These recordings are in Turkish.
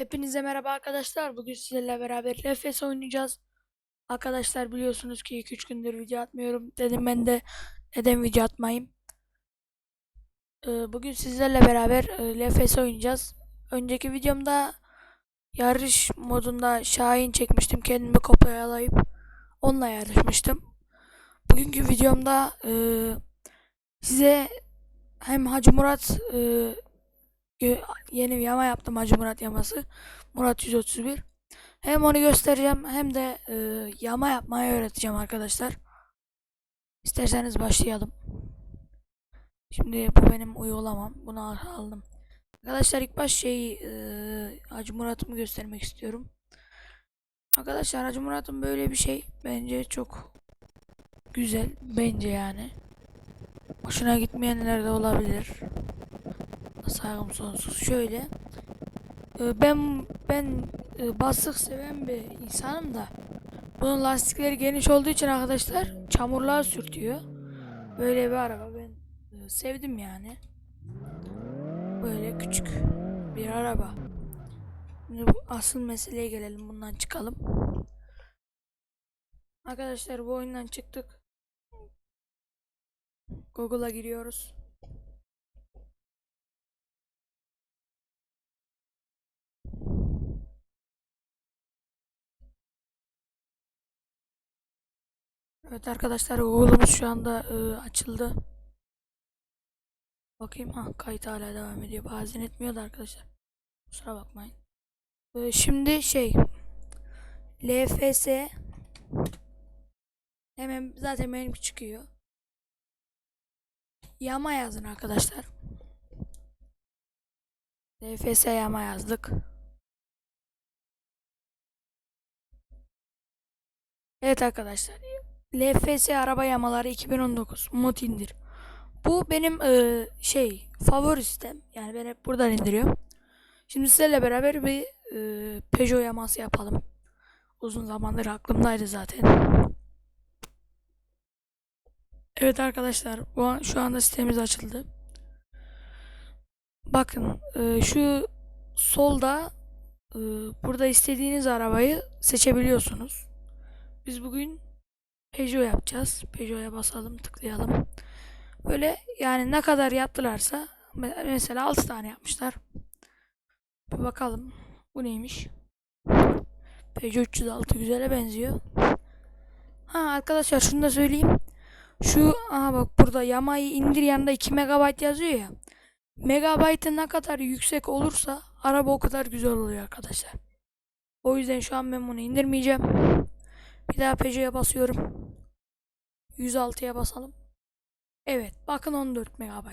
Hepinize merhaba arkadaşlar. Bugün sizlerle beraber LFS oynayacağız. Arkadaşlar biliyorsunuz ki 2-3 gündür video atmıyorum. Dedim ben de neden video atmayayım. Ee, bugün sizlerle beraber e, LFS oynayacağız. Önceki videomda yarış modunda Şahin çekmiştim. Kendimi kopyalayıp onunla yarışmıştım. Bugünkü videomda e, size hem Hacı Murat e, yeni bir yama yaptım Hacı Murat yaması. Murat 131. Hem onu göstereceğim hem de e, yama yapmayı öğreteceğim arkadaşlar. İsterseniz başlayalım. Şimdi bu benim uygulamam. Bunu al- aldım. Arkadaşlar ilk baş şey e, Hacı Murat'ımı göstermek istiyorum. Arkadaşlar Hacı Murat'ın böyle bir şey bence çok güzel. Bence yani. Hoşuna gitmeyenler de olabilir saygım sonsuz. Şöyle e, ben ben e, basık seven bir insanım da bunun lastikleri geniş olduğu için arkadaşlar çamurluğa sürtüyor. Böyle bir araba ben e, sevdim yani. Böyle küçük bir araba. Şimdi asıl meseleye gelelim bundan çıkalım. Arkadaşlar bu oyundan çıktık. Google'a giriyoruz. Evet arkadaşlar Google'umuz şu anda e, açıldı. Bakayım ha kayıt hala devam ediyor. Bazen etmiyor da arkadaşlar. Kusura bakmayın. E, şimdi şey LFS hemen zaten benim çıkıyor. Yama yazın arkadaşlar. LFS yama yazdık. Evet arkadaşlar. LFS araba yamaları 2019 mod indir. Bu benim e, şey favori sistem. Yani ben hep buradan indiriyorum. Şimdi sizlerle beraber bir e, Peugeot yaması yapalım. Uzun zamandır aklımdaydı zaten. Evet arkadaşlar bu an, şu anda sitemiz açıldı. Bakın e, şu solda e, burada istediğiniz arabayı seçebiliyorsunuz. Biz bugün Peugeot yapacağız. Peugeot'a basalım, tıklayalım. Böyle yani ne kadar yaptılarsa me- mesela 6 tane yapmışlar. Bir bakalım. Bu neymiş? Peugeot 306 güzele benziyor. Ha arkadaşlar şunu da söyleyeyim. Şu aha bak burada Yamaha'yı indir yanında 2 MB yazıyor ya. Megabaytı ne kadar yüksek olursa araba o kadar güzel oluyor arkadaşlar. O yüzden şu an ben bunu indirmeyeceğim. Bir daha Peugeot'a basıyorum. 106'ya basalım. Evet, bakın 14 MB.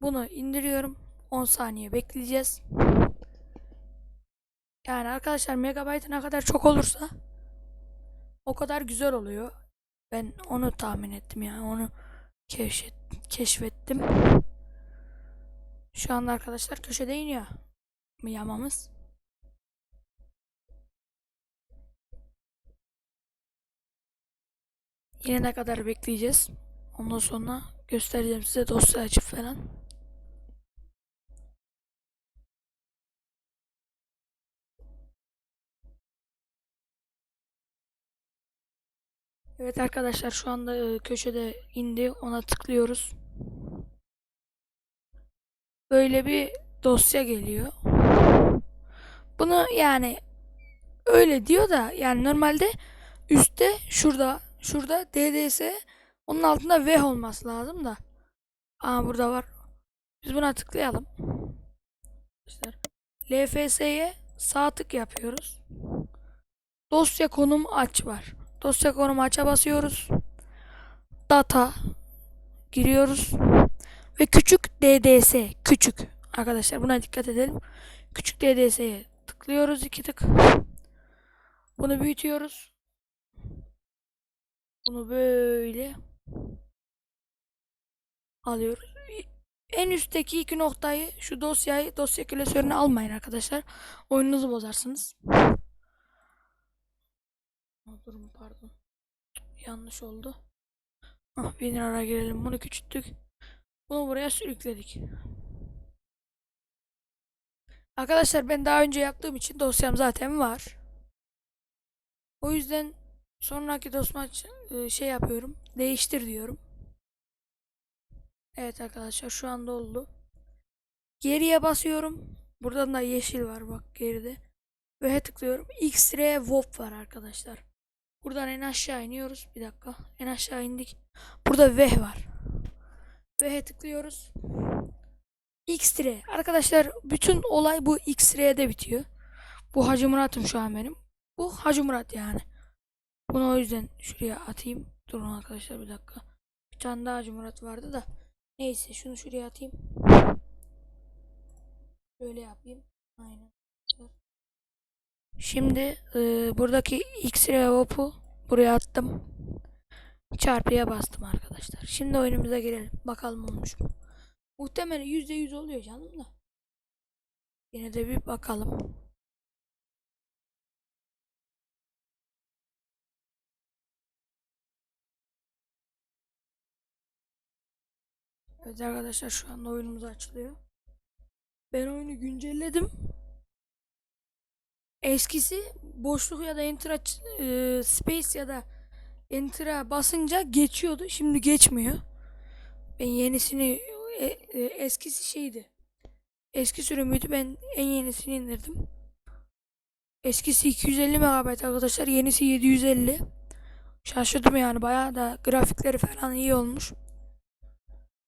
Bunu indiriyorum. 10 saniye bekleyeceğiz. Yani arkadaşlar megabaytı ne kadar çok olursa o kadar güzel oluyor. Ben onu tahmin ettim yani onu keşfet, keşfettim. Şu anda arkadaşlar köşede iniyor yamamız. Yine ne kadar bekleyeceğiz. Ondan sonra göstereceğim size dosya açıp falan. Evet arkadaşlar şu anda e, köşede indi. Ona tıklıyoruz. Böyle bir dosya geliyor. Bunu yani öyle diyor da yani normalde üstte şurada şurada DDS onun altında V olması lazım da. Aa burada var. Biz buna tıklayalım. LFS'ye sağ tık yapıyoruz. Dosya konum aç var. Dosya konum aç'a basıyoruz. Data giriyoruz. Ve küçük DDS küçük. Arkadaşlar buna dikkat edelim. Küçük DDS'ye tıklıyoruz iki tık. Bunu büyütüyoruz. Bunu böyle alıyoruz. En üstteki iki noktayı şu dosyayı dosya klasörüne almayın arkadaşlar. Oyununuzu bozarsınız. Aa, Durun pardon. Yanlış oldu. Ah, bir ara girelim. Bunu küçülttük. Bunu buraya sürükledik. Arkadaşlar ben daha önce yaptığım için dosyam zaten var. O yüzden sonraki ç- e, şey yapıyorum. Değiştir diyorum. Evet arkadaşlar şu anda oldu. Geriye basıyorum. Buradan da yeşil var bak geride. Ve tıklıyorum. X-ray WOP var arkadaşlar. Buradan en aşağı iniyoruz. Bir dakika. En aşağı indik. Burada V var. V'ye tıklıyoruz. X-ray. Arkadaşlar bütün olay bu X-ray'de bitiyor. Bu Hacı Murat'ım şu an benim. Bu Hacı Murat yani. Bunu o yüzden şuraya atayım. Durun arkadaşlar bir dakika. Bir tane daha Hacı vardı da. Neyse şunu şuraya atayım. Böyle yapayım. Aynen. Şimdi e, buradaki X-ray hop'u buraya attım. Çarpıya bastım arkadaşlar. Şimdi oyunumuza girelim. Bakalım olmuş mu? Muhtemelen %100 oluyor canım da. Yine de bir bakalım. Evet arkadaşlar şu anda oyunumuz açılıyor. Ben oyunu güncelledim. Eskisi boşluk ya da enter aç- e, space ya da enter'a basınca geçiyordu. Şimdi geçmiyor. Ben yenisini e, e, eskisi şeydi. Eski sürümüydü. Ben en yenisini indirdim. Eskisi 250 MB arkadaşlar. Yenisi 750. Şaşırdım yani. Bayağı da grafikleri falan iyi olmuş.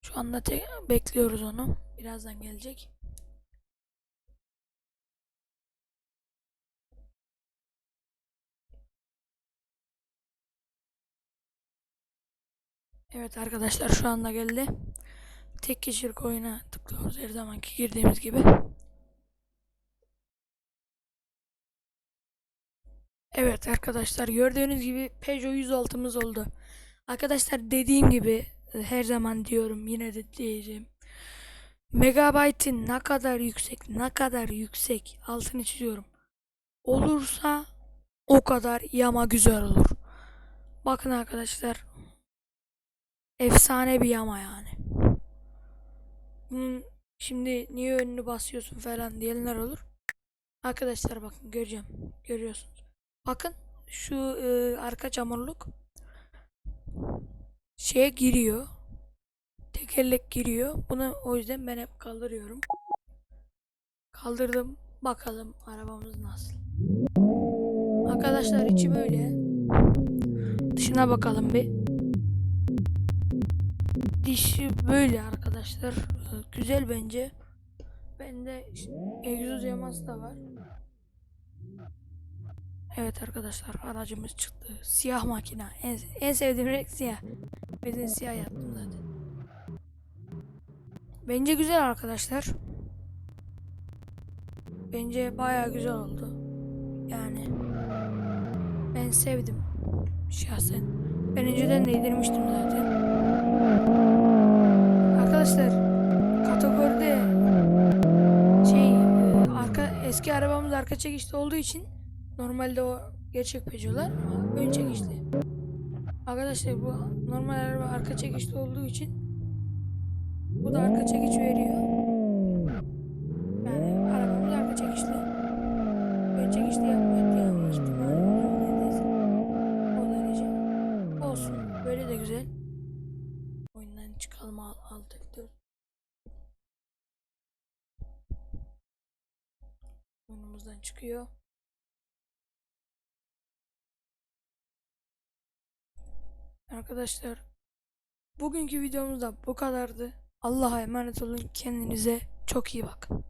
Şu anda bekliyoruz onu. Birazdan gelecek. Evet arkadaşlar şu anda geldi. Tek kişilik oyuna tıklıyoruz her zamanki girdiğimiz gibi. Evet arkadaşlar gördüğünüz gibi Peugeot 106'mız oldu. Arkadaşlar dediğim gibi her zaman diyorum yine de diyeceğim. Megabyte'in ne kadar yüksek ne kadar yüksek altını çiziyorum. Olursa o kadar yama güzel olur. Bakın arkadaşlar efsane bir yama yani. Bunun şimdi niye önünü basıyorsun falan diyenler olur. Arkadaşlar bakın göreceğim. Görüyorsunuz. Bakın şu e, arka çamurluk şeye giriyor. Tekerlek giriyor. Bunu o yüzden ben hep kaldırıyorum. Kaldırdım. Bakalım arabamız nasıl. Arkadaşlar içi böyle. Dışına bakalım bir. Dişi böyle arkadaşlar. Ee, Güzel bence. Bende egzoz yaması da var. Evet arkadaşlar aracımız çıktı. Siyah makina. En, en sevdiğim renk siyah. De siyah yaptım zaten. Bence güzel arkadaşlar. Bence baya güzel oldu. Yani ben sevdim şahsen. Ben önceden de indirmiştim zaten. Arkadaşlar kategoride şey e, arka eski arabamız arka çekişli olduğu için normalde o gerçek Peugeot'lar ön çekişli. Arkadaşlar bu normal araba arka çekişli olduğu için bu da arka çekiş veriyor. Yani arabamız arka çekişli. Ön çekişli yapma ihtimali ihtimali. Olsun. Böyle de güzel. Oyundan çıkalım al, aldık dur. Oyunumuzdan çıkıyor. Arkadaşlar bugünkü videomuz da bu kadardı. Allah'a emanet olun. Kendinize çok iyi bakın.